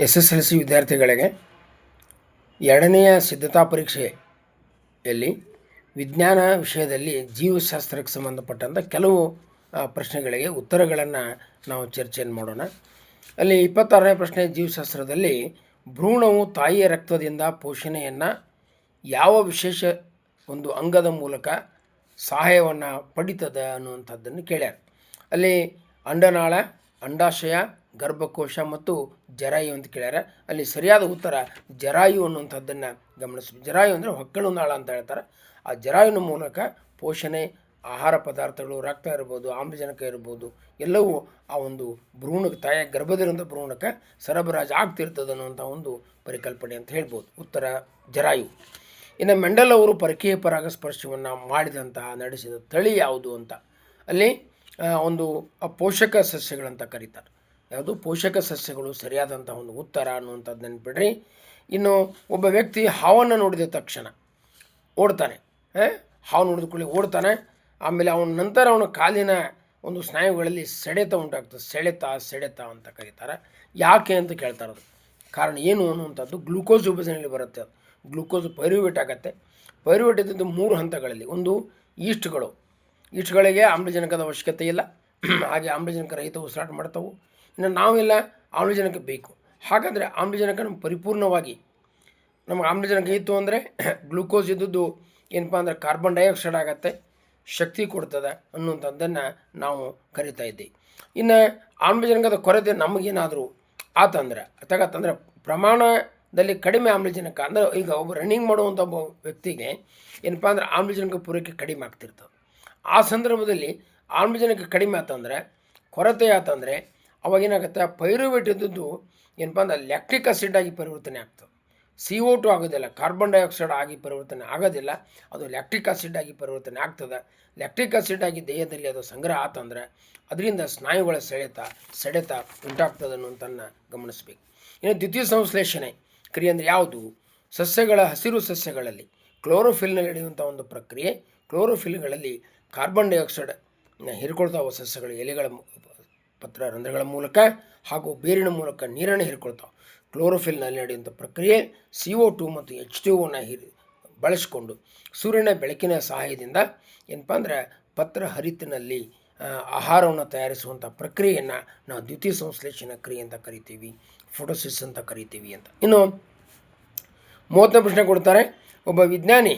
S S L C ವಿದ್ಯಾರ್ಥಿಗಳಿಗೆ ಎರಡನೆಯ ಸಿದ್ಧತಾ ಪರೀಕ್ಷೆಯಲ್ಲಿ ವಿಜ್ಞಾನ ವಿಷಯದಲ್ಲಿ ಜೀವಶಾಸ್ತ್ರಕ್ಕೆ ಸಂಬಂಧಪಟ್ಟಂಥ ಕೆಲವು ಪ್ರಶ್ನೆಗಳಿಗೆ ಉತ್ತರಗಳನ್ನು ನಾವು ಚರ್ಚೆಯನ್ನು ಮಾಡೋಣ. ಅಲ್ಲಿ ಇಪ್ಪತ್ತಾರನೇ ಪ್ರಶ್ನೆ, ಜೀವಶಾಸ್ತ್ರದಲ್ಲಿ ಭ್ರೂಣವು ತಾಯಿಯ ರಕ್ತದಿಂದ ಪೋಷಣೆಯನ್ನು ಯಾವ ವಿಶೇಷ ಒಂದು ಅಂಗದ ಮೂಲಕ ಸಹಾಯವನ್ನು ಪಡಿತದೆ ಅನ್ನುವಂಥದ್ದನ್ನು ಕೇಳ್ಯಾರ. ಅಲ್ಲಿ ಅಂಡನಾಳ, ಅಂಡಾಶಯ ಗರ್ಭಕೋಶ ಮತ್ತು ಜರಾಯು ಅಂತ ಕೇಳ್ಯಾರ. ಅಲ್ಲಿ ಸರಿಯಾದ ಉತ್ತರ ಜರಾಯು ಅನ್ನುವಂಥದ್ದನ್ನು ಗಮನಿಸ್ಬೇಕು ಜರಾಯು ಅಂದರೆ ಹೊಕ್ಕಳು ನಾಳ ಅಂತ ಹೇಳ್ತಾರೆ. ಆ ಜರಾಯುವಿನ ಮೂಲಕ ಪೋಷಣೆ, ಆಹಾರ ಪದಾರ್ಥಗಳು, ರಕ್ತ ಇರ್ಬೋದು, ಆಮ್ಲಜನಕ ಇರ್ಬೋದು, ಎಲ್ಲವೂ ಆ ಒಂದು ಭ್ರೂಣಕ್ಕೆ ತಾಯ ಗರ್ಭದಿಂದ ಭ್ರೂಣಕ್ಕೆ ಸರಬರಾಜು ಆಗ್ತಿರ್ತದೆ ಅನ್ನುವಂಥ ಒಂದು ಪರಿಕಲ್ಪನೆ ಅಂತ ಹೇಳ್ಬೋದು. ಉತ್ತರ ಜರಾಯು. ಇನ್ನು ಮೆಂಡಲ್ ಅವರು ಪರಕೀಯ ಪರಾಗಸ್ಪರ್ಶವನ್ನು ಮಾಡಿದಂತಹ, ನಡೆಸಿದ ತಳಿ ಯಾವುದು ಅಂತ? ಅಲ್ಲಿ ಒಂದು ಪೋಷಕ ಸಸ್ಯಗಳಂತ ಕರೀತಾರೆ. ಯಾವುದು ಪೋಷಕ ಸಸ್ಯಗಳು ಸರಿಯಾದಂಥ ಒಂದು ಉತ್ತರ ಅನ್ನುವಂಥದ್ದು ನೆನ್ಪಿಡ್ರಿ. ಇನ್ನು ಒಬ್ಬ ವ್ಯಕ್ತಿ ಹಾವನ್ನು ನೋಡಿದ ತಕ್ಷಣ ಓಡ್ತಾನೆ? ಹಾವು ನೋಡಿದ ಕೂಡಲೇ ಓಡ್ತಾನೆ, ಆಮೇಲೆ ಅವನ ನಂತರ ಅವನ ಕಾಲಿನ ಒಂದು ಸ್ನಾಯುಗಳಲ್ಲಿ ಸೆಳೆತ ಉಂಟಾಗ್ತದೆ. ಸೆಳೆತ ಸೆಳೆತ ಅಂತ ಕರೀತಾರೆ. ಯಾಕೆ ಅಂತ ಕೇಳ್ತಾರೆ ಅದು ಕಾರಣ ಏನು ಅನ್ನುವಂಥದ್ದು ಗ್ಲೂಕೋಸ್ ವಿಭಜನೆಯಲ್ಲಿ ಬರುತ್ತೆ. ಅದು ಗ್ಲೂಕೋಸ್ ಪೈರುವೇಟ್ ಆಗುತ್ತೆ. ಪೈರುವೇಟ್ ಇದ್ದಿದ್ದು ಮೂರು ಹಂತಗಳಲ್ಲಿ. ಒಂದು, ಈಸ್ಟ್ಗಳು. ಈಸ್ಟ್ಗಳಿಗೆ ಆಮ್ಲಜನಕದ ಅವಶ್ಯಕತೆ ಇಲ್ಲ. ಹಾಗೆ ಆಮ್ಲಜನಕ ರಹಿತ ಉಸಿರಾಟ ಮಾಡ್ತಾವೆ. ಇನ್ನು ನಾವೆಲ್ಲ ಆಮ್ಲಜನಕ ಬೇಕು. ಹಾಗಾದರೆ ಆಮ್ಲಜನಕ ನಮ್ಮ ಪರಿಪೂರ್ಣವಾಗಿ ನಮಗೆ ಆಮ್ಲಜನಕ ಇತ್ತು ಅಂದರೆ ಗ್ಲೂಕೋಸ್ ಇದ್ದದ್ದು ಏನಪ್ಪ ಅಂದರೆ ಕಾರ್ಬನ್ ಡೈಆಕ್ಸೈಡ್ ಆಗತ್ತೆ, ಶಕ್ತಿ ಕೊಡ್ತದೆ ಅನ್ನುವಂಥದ್ದನ್ನು ನಾವು ಕರಿತಾ ಇದ್ದೀವಿ ಇನ್ನು ಆಮ್ಲಜನಕದ ಕೊರತೆ ನಮಗೇನಾದರೂ ಆತಂದ್ರೆ ತಗತ್ತಂದ್ರೆ ಪ್ರಮಾಣದಲ್ಲಿ ಕಡಿಮೆ ಆಮ್ಲಜನಕ, ಅಂದರೆ ಈಗ ಒಬ್ಬ ರನ್ನಿಂಗ್ ಮಾಡುವಂಥ ಒಬ್ಬ ವ್ಯಕ್ತಿಗೆ ಏನಪ್ಪ ಅಂದ್ರೆ ಆಮ್ಲಜನಕ ಪೂರೈಕೆ ಕಡಿಮೆ ಆಗ್ತಿರ್ತದೆ. ಆ ಸಂದರ್ಭದಲ್ಲಿ ಆಮ್ಲಜನಕ ಕಡಿಮೆ ಆತಂದ್ರೆ, ಕೊರತೆ ಆತಂದರೆ ಅವಾಗೇನಾಗುತ್ತೆ? ಪೈರುವೇಟ್ ಇದ್ದದ್ದು ಏನಪ್ಪ ಅಂದ್ರೆ ಲ್ಯಾಕ್ಟಿಕ್ ಆಸಿಡ್ ಆಗಿ ಪರಿವರ್ತನೆ ಆಗ್ತದೆ. ಸಿ ಓ ಟು ಆಗೋದಿಲ್ಲ ಕಾರ್ಬನ್ ಡೈಆಕ್ಸೈಡ್ ಆಗಿ ಪರಿವರ್ತನೆ ಆಗೋದಿಲ್ಲ, ಅದು ಲ್ಯಾಕ್ಟಿಕ್ ಆಸಿಡ್ ಆಗಿ ಪರಿವರ್ತನೆ ಆಗ್ತದೆ. ಲ್ಯಾಕ್ಟಿಕ್ ಆಸಿಡ್ ಆಗಿ ದೇಹದಲ್ಲಿ ಅದು ಸಂಗ್ರಹ ಆತಂದ್ರೆ ಅದರಿಂದ ಸ್ನಾಯುಗಳ ಸೆಳೆತ, ಸೆಡೆತ ಉಂಟಾಗ್ತದೆ ಅನ್ನುವಂಥನ್ನು ಗಮನಿಸಬೇಕು. ಇನ್ನು ದ್ವಿತೀಯ ಸಂಶ್ಲೇಷಣೆ ಕ್ರಿಯೆ ಅಂದರೆ ಯಾವುದು? ಸಸ್ಯಗಳ ಹಸಿರು ಸಸ್ಯಗಳಲ್ಲಿ ಕ್ಲೋರೋಫಿಲ್ನಲ್ಲಿ ನಡೆಯುವಂಥ ಒಂದು ಪ್ರಕ್ರಿಯೆ ಕ್ಲೋರೋಫಿಲ್ಗಳಲ್ಲಿ ಕಾರ್ಬನ್ ಡೈಆಕ್ಸೈಡ್ ಹೀರಿಕೊಳ್ತಾವ ಸಸ್ಯಗಳು, ಎಲೆಗಳ ಪತ್ರ ರಂಧ್ರಗಳ ಮೂಲಕ ಹಾಗೂ ಬೇರಿನ ಮೂಲಕ ನೀರನ್ನು ಹೀರಿಕೊಳ್ತಾವೆ. ಕ್ಲೋರೋಫಿಲ್ನಲ್ಲಿ ನಡೆಯುವಂಥ ಪ್ರಕ್ರಿಯೆ ಸಿ ಒ ಟು ಮತ್ತು ಎಚ್ ಟು ಒನ ಹೀರಿ ಬಳಸಿಕೊಂಡು ಸೂರ್ಯನ ಬೆಳಕಿನ ಸಹಾಯದಿಂದ ಏನಪ್ಪ ಅಂದರೆ ಪತ್ರ ಹರಿತಿನಲ್ಲಿ ಆಹಾರವನ್ನು ತಯಾರಿಸುವಂಥ ಪ್ರಕ್ರಿಯೆಯನ್ನು ನಾವು ದ್ವಿತೀಯ ಸಂಶ್ಲೇಷಣ ಕ್ರಿಯೆ ಅಂತ ಕರಿತೀವಿ, ಫೋಟೋಸಿಸ್ ಅಂತ ಕರಿತೀವಿ ಅಂತ. ಇನ್ನು ಮೂವತ್ತನೇ ಪ್ರಶ್ನೆ ಕೊಡ್ತಾರೆ, ಒಬ್ಬ ವಿಜ್ಞಾನಿ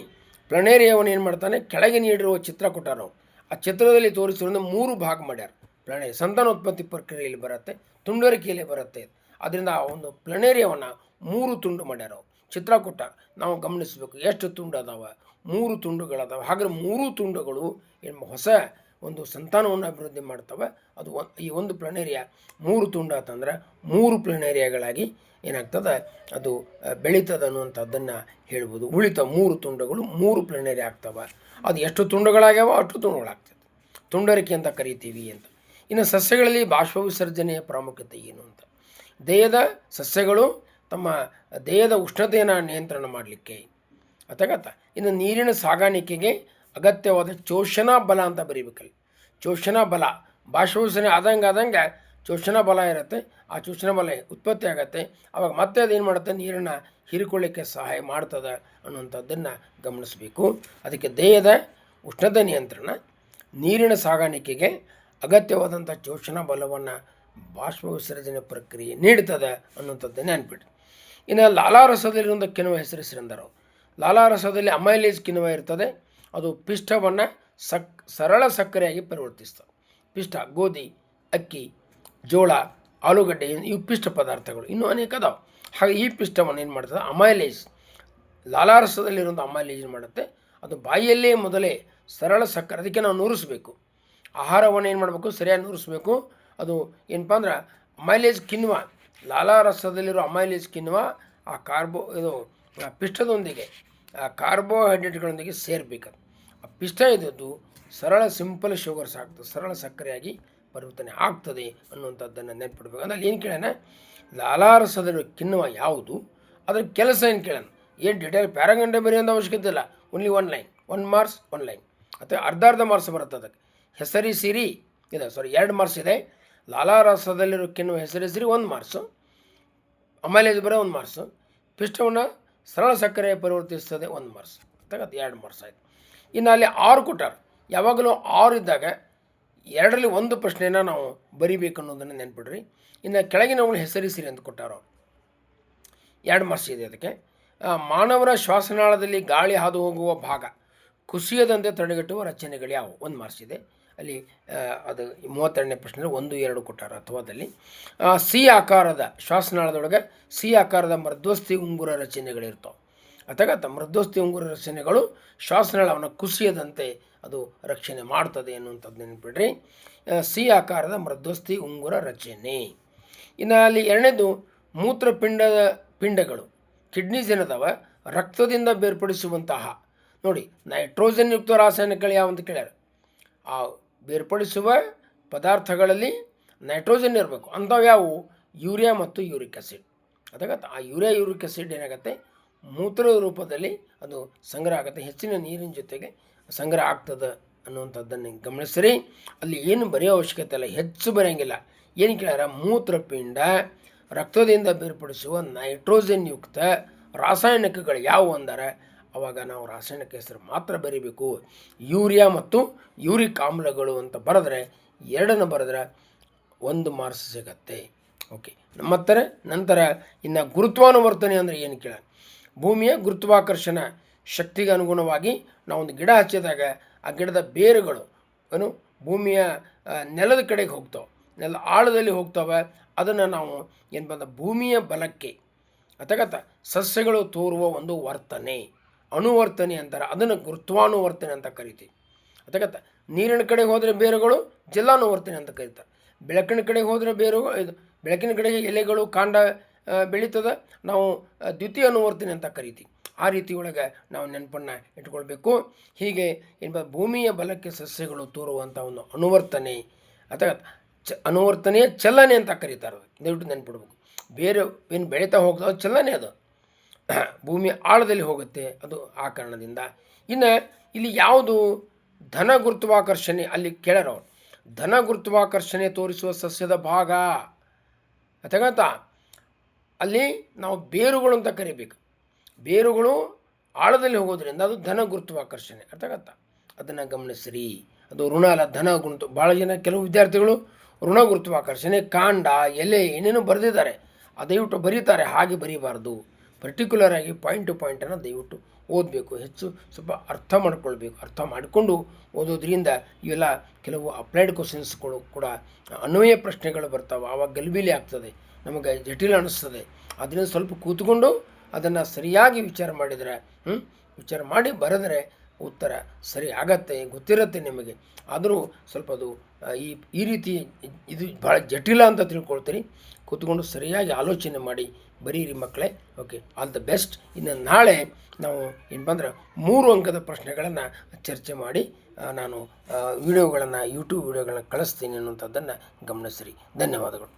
ಪ್ಲನೇರಿಯವನ್ನು ಏನು ಮಾಡ್ತಾನೆ, ಕೆಳಗೆ ನೀಡಿರುವ ಚಿತ್ರ ಕೊಟ್ಟಾರ ಆ ಚಿತ್ರದಲ್ಲಿ ತೋರಿಸಿರೋದು ಮೂರು ಭಾಗ ಮಾಡ್ಯಾರ. ಪ್ಲನೇ ಸಂತಾನೋತ್ಪತ್ತಿ ಪ್ರಕ್ರಿಯೆಯಲ್ಲಿ ಬರುತ್ತೆ, ತುಂಡರಿಕೆಯಲ್ಲಿ ಬರುತ್ತೆ. ಅದರಿಂದ ಆ ಒಂದು ಪ್ಲನೇರಿಯವನ್ನು ಮೂರು ತುಂಡು ಮಾಡ್ಯಾರ. ಅವ್ರು ಚಿತ್ರ ಕೊಟ್ಟ ನಾವು ಗಮನಿಸಬೇಕು, ಎಷ್ಟು ತುಂಡು ಅದಾವ? ಮೂರು ತುಂಡುಗಳದಾವ. ಹಾಗೆ ಮೂರು ತುಂಡುಗಳು ಎಂಬ ಹೊಸ ಒಂದು ಸಂತಾನವನ್ನು ಅಭಿವೃದ್ಧಿ ಮಾಡ್ತವೆ. ಅದು ಈ ಒಂದು ಪ್ಲನೇರಿಯಾ ಮೂರು ತುಂಡು ಆತಂದ್ರೆ ಮೂರು ಪ್ಲನೇರಿಯಾಗಳಾಗಿ ಏನಾಗ್ತದೆ? ಅದು ಬೆಳೀತದೆ ಅನ್ನುವಂಥದ್ದನ್ನು ಹೇಳ್ಬೋದು. ಉಳಿತ ಮೂರು ತುಂಡುಗಳು ಮೂರು ಪ್ಲನೇರಿ ಆಗ್ತವೆ. ಅದು ಎಷ್ಟು ತುಂಡುಗಳಾಗ್ಯಾವ ಅಷ್ಟು ತುಂಡುಗಳಾಗ್ತದೆ. ತುಂಡರಿಕೆ ಅಂತ ಕರಿತೀವಿ ಅಂತ. ಇನ್ನು ಸಸ್ಯಗಳಲ್ಲಿ ಬಾಷ್ಪ ವಿಸರ್ಜನೆಯ ಪ್ರಾಮುಖ್ಯತೆ ಏನು ಅಂತ? ದೇಹದ ಸಸ್ಯಗಳು ತಮ್ಮ ದೇಹದ ಉಷ್ಣತೆಯನ್ನು ನಿಯಂತ್ರಣ ಮಾಡಲಿಕ್ಕೆ ಅತಗತ ಇನ್ನು ನೀರಿನ ಸಾಗಾಣಿಕೆಗೆ ಅಗತ್ಯವಾದ ಚೋಷಣಾ ಬಲ ಅಂತ ಬರೀಬೇಕಲ್ಲಿ. ಚೋಷಣಾ ಬಲ. ಬಾಷ್ಪವಿಸರ್ಜನೆ ಆದಂಗೆ ಆದಂಗೆ ಚೋಷಣಾ ಬಲ ಇರುತ್ತೆ. ಆ ಚೋಷಣಾ ಬಲ ಉತ್ಪತ್ತಿ ಆಗತ್ತೆ. ಅವಾಗ ಮತ್ತೆ ಅದೇನು ಮಾಡುತ್ತೆ? ನೀರನ್ನು ಹೀರಿಕೊಳ್ಳಿಕ್ಕೆ ಸಹಾಯ ಮಾಡ್ತದೆ ಅನ್ನುವಂಥದ್ದನ್ನು ಗಮನಿಸಬೇಕು. ಅದಕ್ಕೆ ದೇಹದ ಉಷ್ಣತೆ ನಿಯಂತ್ರಣ, ನೀರಿನ ಸಾಗಾಣಿಕೆಗೆ ಅಗತ್ಯವಾದಂಥ ಚೋಷಣಾ ಬಲವನ್ನು ಬಾಷ್ಪ ವಿಸರ್ಜನೆ ಪ್ರಕ್ರಿಯೆ ನೀಡ್ತದೆ ಅನ್ನುವಂಥದ್ದನ್ನು ನೆನ್ಪಿಟ್ಟು ಇನ್ನು ಲಾಲಾರಸದಲ್ಲಿರುವಂಥ ಕಿಣ್ವ ಹೆಸರಿಸಿರಂದರು ಲಾಲಾರಸದಲ್ಲಿ ಅಮೈಲೇಜ್ ಕಿಣ್ವ ಇರ್ತದೆ. ಅದು ಪಿಷ್ಟವನ್ನು ಸಕ್, ಸರಳ ಸಕ್ಕರೆಯಾಗಿ ಪರಿವರ್ತಿಸ್ತದೆ. ಪಿಷ್ಟ, ಗೋಧಿ, ಅಕ್ಕಿ, ಜೋಳ, ಆಲೂಗಡ್ಡೆ ಇವು ಪಿಷ್ಟ ಪದಾರ್ಥಗಳು. ಇನ್ನೂ ಅನೇಕ ಅದಾವೆ. ಹಾಗೆ ಈ ಪಿಷ್ಟವನ್ನು ಏನು ಮಾಡ್ತದೆ? ಅಮೈಲೇಜ್. ಲಾಲಾರಸದಲ್ಲಿರುವಂಥ ಅಮೈಲೇಜ್ ಮಾಡುತ್ತೆ? ಅದು ಬಾಯಿಯಲ್ಲೇ ಮೊದಲೇ ಸರಳ ಸಕ್ಕರೆ, ಅದಕ್ಕೆ ನಾವು ನೂರಿಸ್ಬೇಕು. ಆಹಾರವನ್ನು ಏನು ಮಾಡಬೇಕು? ಸರಿಯಾಗಿ ನೂರಿಸ್ಬೇಕು. ಅದು ಏನಪ್ಪ ಅಂದ್ರೆ ಅಮೈಲೇಜ್ ಕಿಣ್ವ. ಲಾಲಾರಸದಲ್ಲಿರೋ ಅಮೈಲೇಜ್ ಕಿನ್ವ ಆ ಕಾರ್ಬೋ ಇದು ಪಿಷ್ಟದೊಂದಿಗೆ, ಆ ಕಾರ್ಬೋಹೈಡ್ರೇಟ್ಗಳೊಂದಿಗೆ ಸೇರ್ಬೇಕದು. ಆ ಪಿಷ್ಟ ಇದ್ದದ್ದು ಸರಳ ಸಿಂಪಲ್ ಶುಗರ್ಸ್ ಆಗ್ತದೆ. ಸರಳ ಸಕ್ಕರೆಯಾಗಿ ಪರಿವರ್ತನೆ ಆಗ್ತದೆ ಅನ್ನುವಂಥದ್ದನ್ನು ನೆನ್ಪಿಡ್ಬೇಕು. ಅಂದ್ರೆ ಏನು ಕೇಳೋಣ? ಲಾಲಾರಸದಲ್ಲಿರೋ ಕಿಣ್ವ ಯಾವುದು? ಅದ್ರ ಕೆಲಸ ಏನು ಕೇಳೋಣ? ಏನು ಡಿಟೇಲ್ ಪ್ಯಾರಾಗಂಡೆ ಬರೆಯೋದು ಅವಶ್ಯಕತೆ ಇಲ್ಲ. Only one line one marks one line ಅಥವಾ ಅರ್ಧ ಅರ್ಧ ಮಾರ್ಕ್ಸ್ ಬರುತ್ತೆ ಅದಕ್ಕೆ ಹೆಸರಿ ಸಿರಿ. ಇದೆ ಸಾರಿ ಎರಡು ಮಾರ್ಕ್ಸ್ ಇದೆ. ಲಾಲಾರಸದಲ್ಲಿರೋ ಕಿಣ್ವ ಹೆಸರಿ ಸಿರಿ, ಒಂದು ಆಮೇಲೆ ಇದು ಬರೋ ಒಂದು ಮಾರ್ಸು ಪಿಷ್ಟವನ್ನು ಸರಳ ಸಕ್ಕರೆ ಪರಿವರ್ತಿಸ್ತದೆ, ಒಂದು ಮಾರ್ಕ್ಸ್ ತಗತ್ತೆ, ಎರಡು ಮಾರ್ಕ್ಸ್ ಆಯಿತು. ಇನ್ನು ಅಲ್ಲಿ ಆರು ಕೊಟ್ಟಾರ. ಯಾವಾಗಲೂ ಆರು ಇದ್ದಾಗ ಎರಡರಲ್ಲಿ ಒಂದು ಪ್ರಶ್ನೆನ ನಾವು ಬರಿಬೇಕು ಅನ್ನೋದನ್ನು ನೆನ್ಪಿಡ್ರಿ. ಇನ್ನು ಕೆಳಗಿನವುಗಳು ಹೆಸರಿಸಿರಿ ಅಂತ ಕೊಟ್ಟಾರೋ ಎರಡು ಮಾರ್ಕ್ಸ್ ಇದೆ ಅದಕ್ಕೆ. ಮಾನವರ ಶ್ವಾಸನಾಳದಲ್ಲಿ ಗಾಳಿ ಹಾದು ಹೋಗುವ ಭಾಗ. ಕುಸಿಯದಂತೆ ತಡೆಗಟ್ಟುವ ರಚನೆಗಳು ಯಾವುವು? ಒಂದು ಮಾರ್ಕ್ಸ್ ಇದೆ. ಅಲ್ಲಿ ಅದು ಮೂವತ್ತೆರಡನೇ ಪ್ರಶ್ನೆ ಒಂದು, ಎರಡು ಕೊಟ್ಟಾರ ಅಥವಾದಲ್ಲಿ ಸಿ ಆಕಾರದ ಶ್ವಾಸನಾಳದೊಳಗೆ ಸಿ ಆಕಾರದ ಮೃದ್ವಸ್ತಿ ಉಂಗುರ ರಚನೆಗಳಿರ್ತಾವೆ. ಅಥವಾ ಮೃದ್ವಸ್ತಿ ಉಂಗುರ ರಚನೆಗಳು ಶ್ವಾಸನಾಳವನ್ನು ಕುಸಿಯದಂತೆ ಅದು ರಕ್ಷಣೆ ಮಾಡ್ತದೆ ಅನ್ನುವಂಥದ್ದು ನೆನ್ಪಿಡ್ರಿ. ಸಿ ಆಕಾರದ ಮೃದ್ವಸ್ತಿ ಉಂಗುರ ರಚನೆ. ಇನ್ನು ಅಲ್ಲಿ ಎರಡನೇದು ಮೂತ್ರಪಿಂಡದ ಪಿಂಡಗಳು. ಕಿಡ್ನೀಸ್ ಏನದಾವ ರಕ್ತದಿಂದ ಬೇರ್ಪಡಿಸುವಂತಹ, ನೋಡಿ ನೈಟ್ರೋಜನ್ ಯುಕ್ತ ರಾಸಾಯನಿಕಗಳು ಯಾವ ಅಂತ ಕೇಳ್ಯಾರ? ಆ ಬೇರ್ಪಡಿಸುವ ಪದಾರ್ಥಗಳಲ್ಲಿ ನೈಟ್ರೋಜನ್ ಇರಬೇಕು. ಅಂಥವು ಯಾವುವು? ಯೂರಿಯಾ ಮತ್ತು ಯೂರಿಕ್ ಆಸಿಡ್ ಅದಾಗತ್ತೆ ಆ ಯೂರಿಯಾ, ಯೂರಿಕ್ ಆಸಿಡ್ ಏನಾಗುತ್ತೆ? ಮೂತ್ರ ರೂಪದಲ್ಲಿ ಅದು ಸಂಗ್ರಹ ಆಗುತ್ತೆ. ಹೆಚ್ಚಿನ ನೀರಿನ ಜೊತೆಗೆ ಸಂಗ್ರಹ ಆಗ್ತದೆ ಅನ್ನುವಂಥದ್ದನ್ನು ಗಮನಿಸಿರಿ. ಅಲ್ಲಿ ಏನು ಬರೆಯೋ ಅವಶ್ಯಕತೆ ಇಲ್ಲ. ಹೆಚ್ಚು ಬರೆಯಂಗಿಲ್ಲ. ಏನು ಕೇಳ್ಯಾರ? ಮೂತ್ರಪಿಂಡ, ರಕ್ತದಿಂದ ಬೇರ್ಪಡಿಸುವ ನೈಟ್ರೋಜನ್ ಯುಕ್ತ ರಾಸಾಯನಿಕಗಳು ಯಾವುವು ಅಂದರೆ? ಅವಾಗ ನಾವು ರಾಸಾಯನಿಕ ಹೆಸರು ಮಾತ್ರ ಬರೀಬೇಕು. ಯೂರಿಯಾ ಮತ್ತು ಯೂರಿಕ್ ಆಮ್ಲಗಳು ಅಂತ ಬರೆದ್ರೆ ಎರಡನ್ನು ಬರೆದ್ರೆ ಒಂದು ಮಾರ್ಕ್ಸ್ ಸಿಗತ್ತೆ. ಓಕೆ ಮತ್ತೆ ನಂತರ ಇನ್ನು ಗುರುತ್ವಾನುವರ್ತನೆ ಅಂದರೆ ಏನು ಕೇಳ? ಭೂಮಿಯ ಗುರುತ್ವಾಕರ್ಷಣ ಶಕ್ತಿಗೆ ಅನುಗುಣವಾಗಿ ನಾವು ಒಂದು ಗಿಡ ಹಚ್ಚಿದಾಗ ಆ ಗಿಡದ ಬೇರುಗಳು ಏನು ಭೂಮಿಯ ನೆಲದ ಕಡೆಗೆ ಹೋಗ್ತಾವೆ. ನೆಲ ಆಳದಲ್ಲಿ ಹೋಗ್ತವೆ. ಅದನ್ನು ನಾವು ಏನು ಬಂದ? ಭೂಮಿಯ ಬಲಕ್ಕೆ. ಅಥಗತ್ತ ಸಸ್ಯಗಳು ತೋರುವ ಒಂದು ವರ್ತನೆ. ಅನುವರ್ತನೆ ಅಂತಾರೆ, ಅದನ್ನು ಗುರುತ್ವಾನುವರ್ತನೆ ಅಂತ ಕರಿತೀವಿ. ಅದಕ್ಕೆ ನೀರಿನ ಕಡೆಗೆ ಹೋದರೆ ಬೇರುಗಳು, ಜಲಾನುವರ್ತನೆ ಅಂತ ಕರೀತಾರೆ. ಬೆಳಕಿನ ಕಡೆಗೆ ಹೋದರೆ ಬೇರು ಇದು ಬೆಳಕಿನ ಕಡೆಗೆ ಎಲೆಗಳು, ಕಾಂಡ ಬೆಳೀತದೆ. ನಾವು ದ್ವಿತೀಯ ಅನುವರ್ತನೆ ಅಂತ ಕರಿತೀವಿ. ಆ ರೀತಿ ಒಳಗೆ ನಾವು ನೆನಪನ್ನು ಇಟ್ಕೊಳ್ಬೇಕು. ಹೀಗೆ ಏನು ಭೂಮಿಯ ಬಲಕ್ಕೆ ಸಸ್ಯಗಳು ತೋರುವಂಥ ಒಂದು ಅನುವರ್ತನೆ. ಅಥವಾ ಚ, ಅನುವರ್ತನೆಯ ಚಲನೆ ಅಂತ ಕರೀತಾರೆ. ದಯವಿಟ್ಟು ನೆನ್ಪಿಡ್ಬೇಕು. ಬೇರೆ, ಏನು ಬೆಳೀತಾ ಹೋಗ್ತಾವೆ ಚಲನೆ ಅದು. ಭೂಮಿಯ ಆಳದಲ್ಲಿ ಹೋಗುತ್ತೆ ಅದು ಆ ಕಾರಣದಿಂದ. ಇನ್ನು ಇಲ್ಲಿ ಯಾವುದು ಧನ ಗುರುತ್ವಾಕರ್ಷಣೆ ಅಲ್ಲಿ ಕೇಳೋರು ಧನ ಗುರುತ್ವಾಕರ್ಷಣೆ ತೋರಿಸುವ ಸಸ್ಯದ ಭಾಗ. ಅಥಗತ್ತ ಅಲ್ಲಿ ನಾವು ಬೇರುಗಳು ಅಂತ ಕರಿಬೇಕು. ಬೇರುಗಳು ಆಳದಲ್ಲಿ ಹೋಗೋದ್ರಿಂದ ಅದು ಧನ ಗುರುತ್ವಾಕರ್ಷಣೆ. ಅರ್ಥಗತ್ತ ಅದನ್ನು ಗಮನಿಸಿರಿ. ಅದು ಋಣ ಅಲ್ಲ, ಧನ ಗುರುತು ಭಾಳ ಜನ ಕೆಲವು ವಿದ್ಯಾರ್ಥಿಗಳು ಋಣ ಗುರುತ್ವಾಕರ್ಷಣೆ, ಕಾಂಡ, ಎಲೆ, ಏನೇನು ಬರೆದಿದ್ದಾರೆ. ದಯವಿಟ್ಟು ಬರೀತಾರೆ, ಹಾಗೆ ಬರೀಬಾರ್ದು. ಪರ್ಟಿಕ್ಯುಲರ್ ಆಗಿ ಪಾಯಿಂಟ್ ಟು ಪಾಯಿಂಟನ್ನು ದಯವಿಟ್ಟು ಓದಬೇಕು. ಹೆಚ್ಚು ಸ್ವಲ್ಪ ಅರ್ಥ ಮಾಡ್ಕೊಳ್ಬೇಕು. ಅರ್ಥ ಮಾಡಿಕೊಂಡು ಓದೋದ್ರಿಂದ ಇವೆಲ್ಲ ಕೆಲವು ಅಪ್ಲೈಡ್ ಕ್ವಶನ್ಸ್ಗಳು ಕೂಡ ಅನ್ವಯ ಪ್ರಶ್ನೆಗಳು ಬರ್ತಾವೆ. ಆವಾಗ ಗಲ್ಬಿಲಿ ಆಗ್ತದೆ. ನಮಗೆ ಜಟಿಲ ಅನ್ನಿಸ್ತದೆ ಅದರಿಂದ ಸ್ವಲ್ಪ ಕೂತ್ಕೊಂಡು ಅದನ್ನು ಸರಿಯಾಗಿ ವಿಚಾರ ಮಾಡಿದರೆ? ವಿಚಾರ ಮಾಡಿ ಬರೆದರೆ ಉತ್ತರ ಸರಿ ಆಗತ್ತೆ, ಗೊತ್ತಿರುತ್ತೆ ನಿಮಗೆ. ಆದರೂ ಸ್ವಲ್ಪ ಅದು ಈ ಈ ರೀತಿ ಇದು ಭಾಳ ಜಟಿಲ ಅಂತ ತಿಳ್ಕೊಳ್ತೀರಿ ಕೂತ್ಕೊಂಡು ಸರಿಯಾಗಿ ಆಲೋಚನೆ ಮಾಡಿ, ಬರೀರಿ ಮಕ್ಕಳೇ. Okay, all the best. ಇನ್ನು ನಾಳೆ ನಾವು ಏನು ಬಂದ್ರೆ ಮೂರು ಅಂಕದ ಪ್ರಶ್ನೆಗಳನ್ನು ಚರ್ಚೆ ಮಾಡಿ ನಾನು ವಿಡಿಯೋಗಳನ್ನು, ಯೂಟ್ಯೂಬ್ ವಿಡಿಯೋಗಳನ್ನ ಕಳಿಸ್ತೀನಿ ಅನ್ನುವಂಥದ್ದನ್ನು ಗಮನಿಸಿರಿ. ಧನ್ಯವಾದಗಳು.